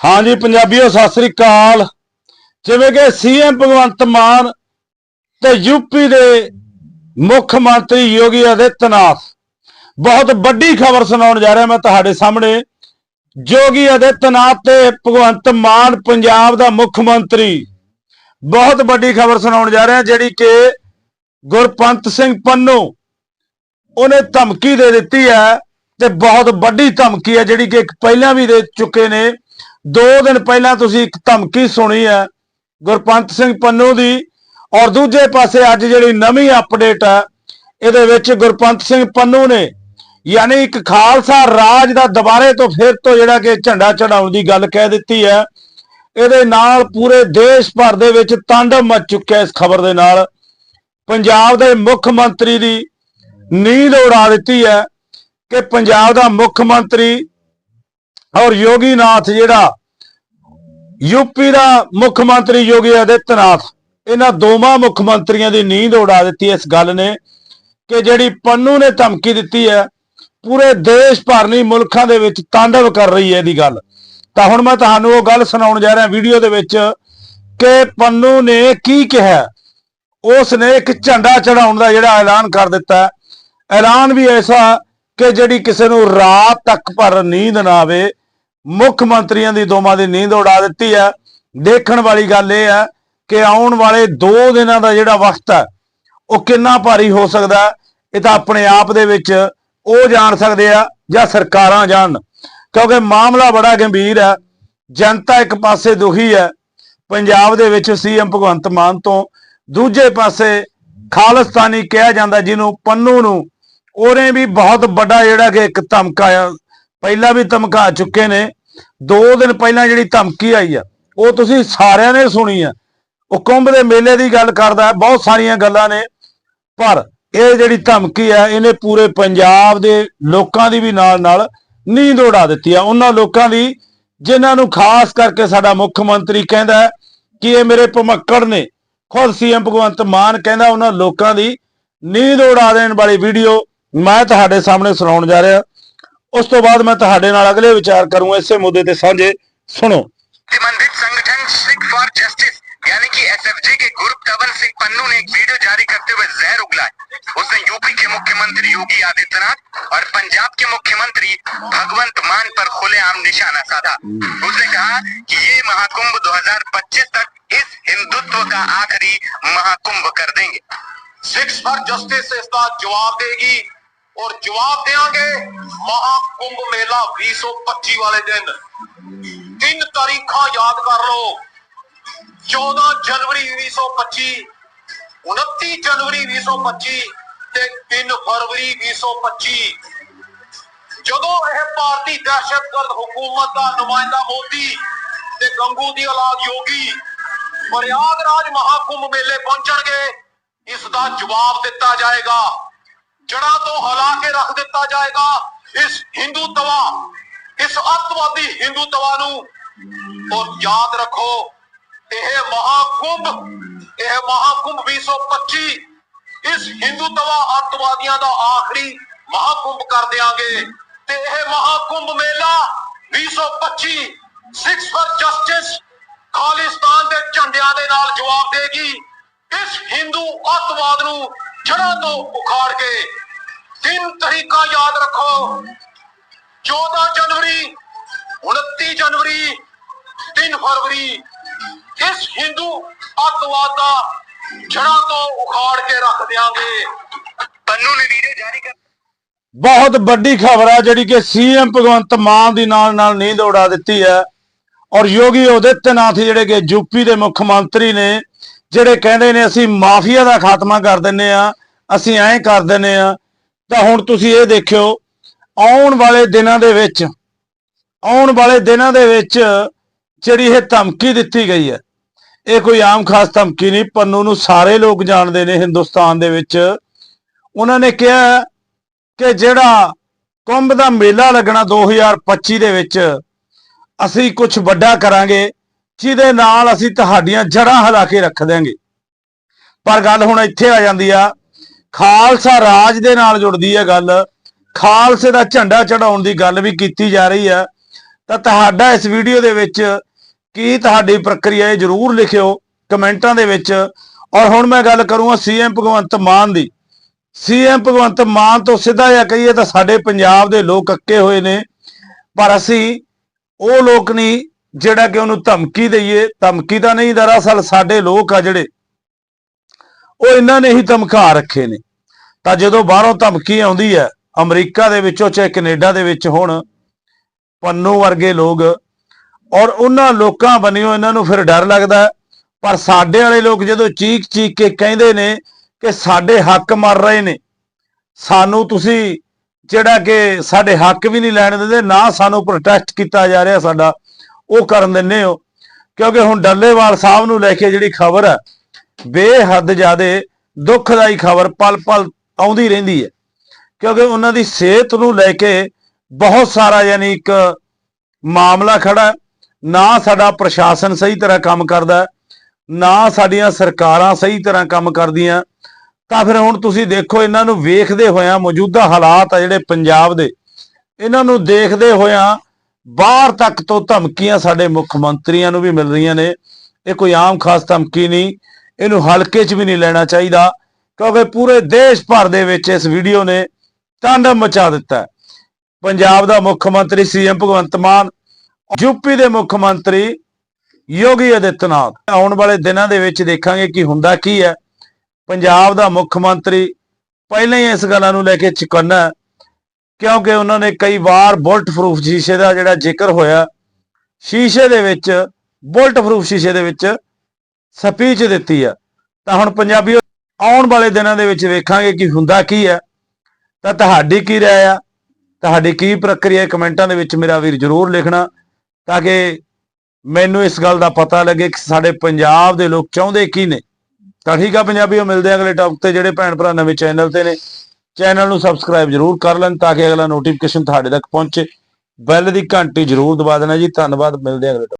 ਹਾਂਜੀ, ਪੰਜਾਬੀਓ, ਸਤਿ ਸ੍ਰੀ ਅਕਾਲ। ਜਿਵੇਂ ਕਿ ਸੀਐਮ ਭਗਵੰਤ ਮਾਨ ਤੇ ਯੂਪੀ ਦੇ ਮੁੱਖ ਮੰਤਰੀ ਯੋਗੀ ਆਦਿੱਤਨਾਥ। ਬਹੁਤ ਵੱਡੀ ਖਬਰ ਸੁਣਾਉਣ ਜਾ ਰਿਹਾ ਮੈਂ ਤੁਹਾਡੇ ਸਾਹਮਣੇ। ਯੋਗੀ ਆਦਿੱਤਨਾਥ ਤੇ ਭਗਵੰਤ ਮਾਨ, ਪੰਜਾਬ ਦਾ ਮੁੱਖ ਮੰਤਰੀ। ਬਹੁਤ ਵੱਡੀ ਖਬਰ ਸੁਣਾਉਣ ਜਾ ਰਿਹਾ, ਜਿਹੜੀ ਕਿ ਗੁਰਪੰਤ ਸਿੰਘ ਪੰਨੂ ਉਹਨੇ ਧਮਕੀ ਦੇ ਦਿੱਤੀ ਹੈ ਤੇ ਬਹੁਤ ਵੱਡੀ ਧਮਕੀ ਹੈ, ਜਿਹੜੀ ਕਿ ਪਹਿਲਾਂ ਵੀ ਦੇ ਚੁੱਕੇ ਨੇ। ਦੋ ਦਿਨ ਪਹਿਲਾਂ ਤੁਸੀਂ ਇੱਕ ਧਮਕੀ ਸੁਣੀ ਹੈ ਗੁਰਪੰਤ ਸਿੰਘ ਪੰਨੂ ਦੀ ਔਰ ਦੂਜੇ ਪਾਸੇ ਅੱਜ ਜਿਹੜੀ ਨਵੀਂ ਅਪਡੇਟ ਹੈ, ਇਹਦੇ ਵਿੱਚ ਗੁਰਪੰਤ ਸਿੰਘ ਪੰਨੂ ਨੇ ਯਾਨੀ ਇੱਕ ਖਾਲਸਾ ਰਾਜ ਦਾ ਦੁਬਾਰੇ ਤੋਂ ਫਿਰ ਤੋਂ ਜਿਹੜਾ ਕਿ ਝੰਡਾ ਚੜਾਉਣ ਦੀ ਗੱਲ ਕਹਿ ਦਿੱਤੀ ਹੈ। ਇਹਦੇ ਨਾਲ ਪੂਰੇ ਦੇਸ਼ ਭਰ ਦੇ ਵਿੱਚ ਤਾਂਡਵ ਮਚ ਚੁੱਕਿਆ ਇਸ ਖਬਰ ਦੇ ਨਾਲ। ਪੰਜਾਬ ਦੇ ਮੁੱਖ ਮੰਤਰੀ ਦੀ ਨੀਂਦ ਉਡਾ ਦਿੱਤੀ ਹੈ ਕਿ ਪੰਜਾਬ ਦਾ ਮੁੱਖ ਮੰਤਰੀ ਔਰ ਯੋਗੀ ਨਾਥ ਜਿਹੜਾ ਯੂਪੀ ਦਾ ਮੁੱਖ ਮੰਤਰੀ ਯੋਗੀ ਆਦਿੱਤਨਾਥ ਇਹਨਾਂ ਦੋਵਾਂ ਮੁੱਖ ਮੰਤਰੀਆਂ ਦੀ ਨੀਂਦ ਉਡਾ ਦਿੱਤੀ ਇਸ ਗੱਲ ਨੇ ਕਿ ਜਿਹੜੀ ਪੰਨੂ ਨੇ ਧਮਕੀ ਦਿੱਤੀ ਹੈ, ਪੂਰੇ ਦੇਸ਼ ਭਰ ਨਹੀਂ ਮੁਲਕਾਂ ਦੇ ਵਿੱਚ ਤਾਂਡਵ ਕਰ ਰਹੀ ਹੈ ਇਹਦੀ ਗੱਲ। ਤਾਂ ਹੁਣ ਮੈਂ ਤੁਹਾਨੂੰ ਉਹ ਗੱਲ ਸੁਣਾਉਣ ਜਾ ਰਿਹਾ ਵੀਡੀਓ ਦੇ ਵਿੱਚ ਕਿ ਪੰਨੂ ਨੇ ਕੀ ਕਿਹਾ। ਉਸ ਨੇ ਇੱਕ ਝੰਡਾ ਚੜਾਉਣ ਦਾ ਜਿਹੜਾ ਐਲਾਨ ਕਰ ਦਿੱਤਾ ਐਲਾਨ ਵੀ ਐਸਾ ਕਿ ਜਿਹੜੀ ਕਿਸੇ ਨੂੰ ਰਾਤ ਤੱਕ ਭਰ ਨੀਂਦ ਨਾ ਆਵੇ ਮੁੱਖ ਮੰਤਰੀਆਂ ਦੀ ਦੋਵਾਂ ਦੀ ਨੀਂਦ ਉਡਾ ਦਿੱਤੀ ਹੈ। ਦੇਖਣ ਵਾਲੀ ਗੱਲ ਇਹ ਹੈ ਕਿ ਆਉਣ ਵਾਲੇ 2 ਦਿਨਾਂ ਦਾ ਜਿਹੜਾ ਵਕਤ ਹੈ, ਉਹ ਕਿੰਨਾ ਭਾਰੀ ਹੋ ਸਕਦਾ ਇਹ ਤਾਂ ਆਪਣੇ ਆਪ ਦੇ ਵਿੱਚ ਉਹ ਜਾਣ ਸਕਦੇ ਆ ਜਾਂ ਸਰਕਾਰਾਂ ਜਾਣ। ਕਿਉਂਕਿ ਮਾਮਲਾ ਬੜਾ ਗੰਭੀਰ ਹੈ, ਜਨਤਾ ਇੱਕ ਪਾਸੇ ਦੁਖੀ ਹੈ, ਪੰਜਾਬ ਦੇ ਵਿੱਚ ਸੀਐਮ ਭਗਵੰਤ ਮਾਨ ਤੋਂ ਦੂਜੇ ਪਾਸੇ ਖਾਲਿਸਤਾਨੀ ਕਿਹਾ ਜਾਂਦਾ ਜਿਹਨੂੰ ਪੰਨੂ ਨੂੰ। ਉਹਨੇ ਵੀ ਬਹੁਤ ਵੱਡਾ ਜਿਹੜਾ ਕਿ ਇੱਕ ਧਮਕਾ ਆ ਪਹਿਲਾਂ ਵੀ ਧਮਕਾ ਚੁੱਕੇ ਨੇ। ਦੋ ਦਿਨ ਪਹਿਲਾਂ ਜਿਹੜੀ ਧਮਕੀ ਆਈ ਆ, ਉਹ ਤੁਸੀਂ ਸਾਰਿਆਂ ਨੇ ਸੁਣੀ ਆ। ਉਹ ਕੁੰਭ ਦੇ ਮੇਲੇ ਦੀ ਗੱਲ ਕਰਦਾ, ਬਹੁਤ ਸਾਰੀਆਂ ਗੱਲਾਂ ਨੇ। ਪਰ ਇਹ ਜਿਹੜੀ ਧਮਕੀ ਹੈ ਇਹਨੇ ਪੂਰੇ ਪੰਜਾਬ ਦੇ ਲੋਕਾਂ ਦੀ ਵੀ ਨਾਲ ਨਾਲ ਨੀਂਦ ਉਡਾ ਦਿੱਤੀ ਆ। ਉਹਨਾਂ ਲੋਕਾਂ ਦੀ, ਜਿਨ੍ਹਾਂ ਨੂੰ ਖਾਸ ਕਰਕੇ ਸਾਡਾ ਮੁੱਖ ਮੰਤਰੀ ਕਹਿੰਦਾ ਕਿ ਇਹ ਮੇਰੇ ਭਮੱਕੜ ਨੇ। ਖੁਦ ਸੀਐਮ ਭਗਵੰਤ ਮਾਨ ਕਹਿੰਦਾ, ਉਹਨਾਂ ਲੋਕਾਂ ਦੀ ਨੀਂਦ ਉਡਾ ਦੇਣ ਵਾਲੀ ਵੀਡੀਓ ਮੈਂ ਤੁਹਾਡੇ ਸਾਹਮਣੇ ਸੁਣਾਉਣ ਜਾ ਰਿਹਾ। ਉਸ ਤੋਂ ਬਾਅਦ ਮੈਂ ਤੁਹਾਡੇ ਨਾਲ ਅਗਲੇ ਵਿਚਾਰ ਕਰੂੰਗਾ ਇਸੇ ਮੁੱਦੇ ਤੇ ਸਾਂਝੇ ਸੁਣੋ प्रतिबंधित संगठन सिख फॉर जस्टिस यानी कि एसएफजी के गुरु तवन सिंह पन्नू ने एक वीडियो जारी करते हुए जहर उगला है उसने यूपी के मुख्यमंत्री योगी आदित्यनाथ और पंजाब के मुख्यमंत्री भगवंत मान पर खुलेआम निशाना साधा उसने कहा कि ये महाकुंभ 2025 तक इस हिंदुत्व का आखिरी महाकुंभ कर देंगे सिक्स फॉर जस्टिस इसका जवाब देगी ਔਰ ਜਵਾਬ ਦੇਾਂਗੇ ਮਹਾ ਕੁੰਭ ਮੇਲਾ 2025 ਵਾਲੇ ਦਿਨ। ਤਿੰਨ ਤਾਰੀਖਾਂ ਯਾਦ ਕਰ ਲਓ। 14 ਜਨਵਰੀ 1925 29 ਜਨਵਰੀ 1925 ਤੇ 3 ਫਰਵਰੀ 1925 ਜਦੋਂ ਇਹ ਭਾਰਤੀ ਦਹਿਸ਼ਤਗਰਦ ਹਕੂਮਤ ਦਾ ਨੁਮਾਇੰਦਾ ਮੋਦੀ ਤੇ ਗੰਗੂ ਦੀ ਔਲਾਦ ਯੋਗੀ ਪ੍ਰਯਾਗਰਾਜ ਮਹਾਕੁੰਭ ਮੇਲੇ ਪਹੁੰਚਣਗੇ, ਇਸ ਦਾ ਜਵਾਬ ਦਿੱਤਾ ਜਾਏਗਾ। ਜੜਾਂ ਤੋਂ ਹਿਲਾ ਕੇ ਰੱਖ ਦਿੱਤਾ ਜਾਏਗਾ, ਇਸ ਹਿੰਦੂਤਵਾ ਇਸ ਅੱਤਵਾਦੀ ਹਿੰਦੂਤਵਾ ਨੂੰ, ਔਰ ਯਾਦ ਰੱਖੋ, ਇਹ ਮਹਾਕੁੰਭ ਇਹ ਮਹਾਕੁੰਭ 2025 ਇਸ ਹਿੰਦੂਤਵਾ ਅੱਤਵਾਦੀਆਂ ਦਾ ਆਖਰੀ ਮਹਾਕੁੰਭ ਕਰ ਦਿਆਂਗੇ। ਤੇ ਇਹ ਮਹਾਕੁੰਭ ਮੇਲਾ 2025 ਸਿਕਸ ਫॉर ਜਸਟਿਸ ਖਾਲਿਸਤਾਨ ਦੇ ਝੰਡਿਆਂ ਦੇ ਨਾਲ ਜਵਾਬ ਦੇਗੀ। ਇਸ ਹਿੰਦੂ ਅੱਤਵਾਦ ਨੂੰ ਜੜਾਂ ਤੋਂ ਉਖਾੜ ਕੇ ਤਿੰਨ ਤਰੀਕਾ ਯਾਦ ਰੱਖੋ। 14 ਜਨਵਰੀ 29 ਜਨਵਰੀ 3 ਫਰਵਰੀ। ਇਸ ਹਿੰਦੂ ਅੱਤਵਾਦ ਦਾ ਜੜਾਂ ਤੋਂ ਉਖਾੜ ਕੇ ਰੱਖ ਦਿਆਂਗੇ। ਤੰਨੂ ਨੇ ਵੀਡੀਓ ਜਾਰੀ ਕਰ। ਬਹੁਤ ਵੱਡੀ ਖਬਰ ਆ ਜਿਹੜੀ ਕਿ ਸੀਐਮ ਭਗਵੰਤ ਮਾਨ ਦੀ ਨਾਲ ਨਾਲ ਨੀਂਦ ਉਡਾ ਦਿੱਤੀ ਹੈ। ਔਰ ਯੋਗੀ ਆਦਿੱਤਨਾਥ ਜਿਹੜੇ ਕਿ ਯੂਪੀ ਦੇ ਮੁੱਖ ਮੰਤਰੀ ਨੇ ਜਿਹੜੇ ਕਹਿੰਦੇ ਨੇ ਅਸੀਂ ਮਾਫੀਆ ਦਾ ਖਾਤਮਾ ਕਰ ਦਿੰਨੇ ਆ ਅਸੀਂ ਐਂ ਕਰ ਦਿੰਨੇ ਆ ਤਾਂ ਹੁਣ ਤੁਸੀਂ ਇਹ ਦੇਖਿਓ, ਆਉਣ ਵਾਲੇ ਦਿਨਾਂ ਦੇ ਵਿੱਚ, ਆਉਣ ਵਾਲੇ ਦਿਨਾਂ ਦੇ ਵਿੱਚ ਜਿਹੜੀ ਇਹ ਧਮਕੀ ਦਿੱਤੀ ਗਈ ਹੈ, ਇਹ ਕੋਈ ਆਮ ਖਾਸ ਧਮਕੀ ਨਹੀਂ, ਪੰਨੂ ਨੂੰ ਸਾਰੇ ਲੋਕ ਜਾਣਦੇ ਨੇ ਹਿੰਦੁਸਤਾਨ ਦੇ ਵਿੱਚ। ਉਹਨਾਂ ਨੇ ਕਿਹਾ ਕਿ ਜਿਹੜਾ ਕੁੰਭ ਦਾ ਮੇਲਾ ਲੱਗਣਾ 2025 ਦੇ ਵਿੱਚ, ਅਸੀਂ ਕੁਝ ਵੱਡਾ ਕਰਾਂਗੇ, ਜਿਹਦੇ ਨਾਲ ਅਸੀਂ ਤੁਹਾਡੀਆਂ ਜੜ੍ਹਾਂ ਹਿਲਾ ਕੇ ਰੱਖ ਦਿਆਂਗੇ। ਪਰ ਗੱਲ ਹੁਣ ਇੱਥੇ ਆ ਜਾਂਦੀ ਆ ਖਾਲਸਾ ਰਾਜ ਦੇ ਨਾਲ ਜੁੜਦੀ ਹੈ ਗੱਲ। ਖਾਲਸੇ ਦਾ ਝੰਡਾ ਚੜਾਉਣ ਦੀ ਗੱਲ ਵੀ ਕੀਤੀ ਜਾ ਰਹੀ ਹੈ। ਤਾਂ ਤੁਹਾਡਾ ਇਸ ਵੀਡੀਓ ਦੇ ਵਿੱਚ ਕੀ ਤੁਹਾਡੀ ਪ੍ਰਕਿਰਿਆ ਹੈ ਜਰੂਰ ਲਿਖਿਓ ਕਮੈਂਟਾਂ ਦੇ ਵਿੱਚ। ਔਰ ਹੁਣ ਮੈਂ ਗੱਲ ਕਰੂੰਗਾ ਸੀਐਮ ਭਗਵੰਤ ਮਾਨ ਦੀ। ਸੀਐਮ ਭਗਵੰਤ ਮਾਨ ਤੋਂ ਸਿੱਧਾ ਜਿਹਾ ਕਹੀਏ ਤਾਂ ਸਾਡੇ ਪੰਜਾਬ ਦੇ ਲੋਕ ਅੱਕੇ ਹੋਏ ਨੇ। ਪਰ ਅਸੀਂ ਉਹ ਲੋਕ ਨਹੀਂ ਜਿਹੜਾ ਕਿ ਉਹਨੂੰ ਧਮਕੀ ਦਈਏ। ਧਮਕੀ ਤਾਂ ਨਹੀਂ, ਦਰਅਸਲ ਸਾਡੇ ਲੋਕ ਆ ਜਿਹੜੇ ਉਹ ਇਹਨਾਂ ਨੇ ਹੀ ਧਮਕਾ ਰੱਖੇ ਨੇ। ਤਾਂ ਜਦੋਂ ਬਾਹਰੋਂ ਧਮਕੀ ਆਉਂਦੀ ਹੈ, ਅਮਰੀਕਾ ਦੇ ਵਿੱਚੋਂ ਚਾਹੇ ਕੈਨੇਡਾ ਦੇ ਵਿੱਚ ਹੁਣ, ਪੰਨੂ ਵਰਗੇ ਲੋਕ, ਔਰ ਉਹਨਾਂ ਲੋਕਾਂ ਬਣਿਓ ਇਹਨਾਂ ਨੂੰ ਫਿਰ ਡਰ ਲੱਗਦਾ ਪਰ ਸਾਡੇ ਵਾਲੇ ਲੋਕ ਜਦੋਂ ਚੀਕ ਚੀਕ ਕੇ ਕਹਿੰਦੇ ਨੇ ਕਿ ਸਾਡੇ ਹੱਕ ਮਰ ਰਹੇ ਨੇ, ਸਾਨੂੰ ਤੁਸੀਂ ਜਿਹੜਾ ਕਿ ਸਾਡੇ ਹੱਕ ਵੀ ਨਹੀਂ ਲੈਣ ਦਿੰਦੇ, ਨਾ ਸਾਨੂੰ ਪ੍ਰੋਟੈਸਟ ਕੀਤਾ ਜਾ ਰਿਹਾ ਸਾਡਾ, ਉਹ ਕਰਨ ਦਿੰਦੇ ਹੋ। ਕਿਉਂਕਿ ਹੁਣ ਡੱਲੇਵਾਲ ਸਾਹਿਬ ਨੂੰ ਲੈ ਕੇ ਜਿਹੜੀ ਖਬਰ ਹੈ ਬੇਹੱਦ ਜ਼ਿਆਦੇ ਦੁੱਖਦਾਈ ਖਬਰ ਪਲ ਪਲ ਆਉਂਦੀ ਰਹਿੰਦੀ ਹੈ। ਕਿਉਂਕਿ ਉਹਨਾਂ ਦੀ ਸਿਹਤ ਨੂੰ ਲੈ ਕੇ ਬਹੁਤ ਸਾਰਾ ਯਾਨੀ ਇੱਕ ਮਾਮਲਾ ਖੜਾ ਨਾ ਸਾਡਾ ਪ੍ਰਸ਼ਾਸਨ ਸਹੀ ਤਰ੍ਹਾਂ ਕੰਮ ਕਰਦਾ ਨਾ ਸਾਡੀਆਂ ਸਰਕਾਰਾਂ ਸਹੀ ਤਰ੍ਹਾਂ ਕੰਮ ਕਰਦੀਆਂ। ਤਾਂ ਫਿਰ ਹੁਣ ਤੁਸੀਂ ਦੇਖੋ, ਇਹਨਾਂ ਨੂੰ ਵੇਖਦੇ ਹੋਇਆਂ ਮੌਜੂਦਾ ਹਾਲਾਤ ਆ ਜਿਹੜੇ ਪੰਜਾਬ ਦੇ, ਇਹਨਾਂ ਨੂੰ ਦੇਖਦੇ ਹੋਇਆਂ ਬਾਹਰ ਤੱਕ ਤੋਂ ਧਮਕੀਆਂ ਸਾਡੇ ਮੁੱਖ ਮੰਤਰੀਆਂ ਨੂੰ ਵੀ ਮਿਲ ਰਹੀਆਂ ਨੇ। ਇਹ ਕੋਈ ਆਮ ਖਾਸ ਧਮਕੀ ਨਹੀਂ ਇਹਨੂੰ ਹਲਕੇ 'ਚ ਵੀ ਨਹੀਂ ਲੈਣਾ ਚਾਹੀਦਾ, ਕਿਉਂਕਿ ਪੂਰੇ ਦੇਸ਼ ਭਰ ਦੇ ਵਿੱਚ ਇਸ ਵੀਡੀਓ ਨੇ ਤਾਂਡਵ ਮਚਾ ਦਿੱਤਾ ਪੰਜਾਬ ਦਾ ਮੁੱਖ ਮੰਤਰੀ ਸੀਐਮ ਭਗਵੰਤ ਮਾਨ ਯੂਪੀ ਦੇ ਮੁੱਖ ਮੰਤਰੀ ਯੋਗੀ ਆਦਿੱਤਿਆਨਾਥ ਆਉਣ ਵਾਲੇ ਦਿਨਾਂ ਦੇ ਵਿੱਚ ਦੇਖਾਂਗੇ ਕਿ ਹੁੰਦਾ ਕੀ ਹੈ। ਪੰਜਾਬ ਦਾ ਮੁੱਖ ਮੰਤਰੀ ਪਹਿਲਾਂ ਹੀ ਇਸ ਗੱਲਾਂ ਨੂੰ ਲੈ ਕੇ ਚੁਕੰਨਾ ਕਿਉਂਕਿ ਉਹਨਾਂ ਨੇ ਕਈ ਵਾਰ ਬੁਲਟ ਪ੍ਰੂਫ ਸ਼ੀਸ਼ੇ ਦਾ ਜਿਹੜਾ ਜ਼ਿਕਰ ਹੋਇਆ, ਸ਼ੀਸ਼ੇ ਦੇ ਵਿੱਚ ਬੁਲਟ ਪ੍ਰੂਫ ਸ਼ੀਸ਼ੇ ਦੇ ਵਿੱਚ ਸਪੀਚ ਦਿੱਤੀ ਆ। ਤਾਂ ਹੁਣ ਪੰਜਾਬੀ ਆਉਣ ਵਾਲੇ ਦਿਨਾਂ ਦੇ ਵਿੱਚ ਵੇਖਾਂਗੇ ਕਿ ਹੁੰਦਾ ਕੀ ਹੈ ਤਾਂ ਤੁਹਾਡੀ ਕੀ ਰਾਏ ਆ? ਤੁਹਾਡੀ ਕੀ ਪ੍ਰਕਿਰਿਆ ਕਮੈਂਟਾਂ ਦੇ ਵਿੱਚ ਮੇਰਾ ਵੀਰ ਜਰੂਰ ਲਿਖਣਾ ਤਾਂ ਕਿ ਮੈਨੂੰ ਇਸ ਗੱਲ ਦਾ ਪਤਾ ਲੱਗੇ ਕਿ ਸਾਡੇ ਪੰਜਾਬ ਦੇ ਲੋਕ ਚਾਹੁੰਦੇ ਕੀ ਨੇ। ਤਾਂ ਠੀਕ ਆ ਪੰਜਾਬੀਓ, ਮਿਲਦੇ ਆ ਅਗਲੇ ਟੌਪਿਕ ਤੇ ਜਿਹੜੇ ਭੈਣ ਭਰਾ ਨਵੇਂ ਚੈਨਲ ਤੇ ਨੇ। ਚੈਨਲ ਨੂੰ ਸਬਸਕ੍ਰਾਈਬ ਜਰੂਰ ਕਰ ਲੈਣ ਤਾਂ ਕਿ ਅਗਲਾ ਨੋਟੀਫਿਕੇਸ਼ਨ ਤੁਹਾਡੇ ਤੱਕ ਪਹੁੰਚੇ। ਬੈਲ ਦੀ ਘੰਟੀ ਜਰੂਰ ਦਬਾ ਦੇਣਾ ਜੀ। ਧੰਨਵਾਦ, ਮਿਲਦੇ ਆ ਅਗਲੇ topic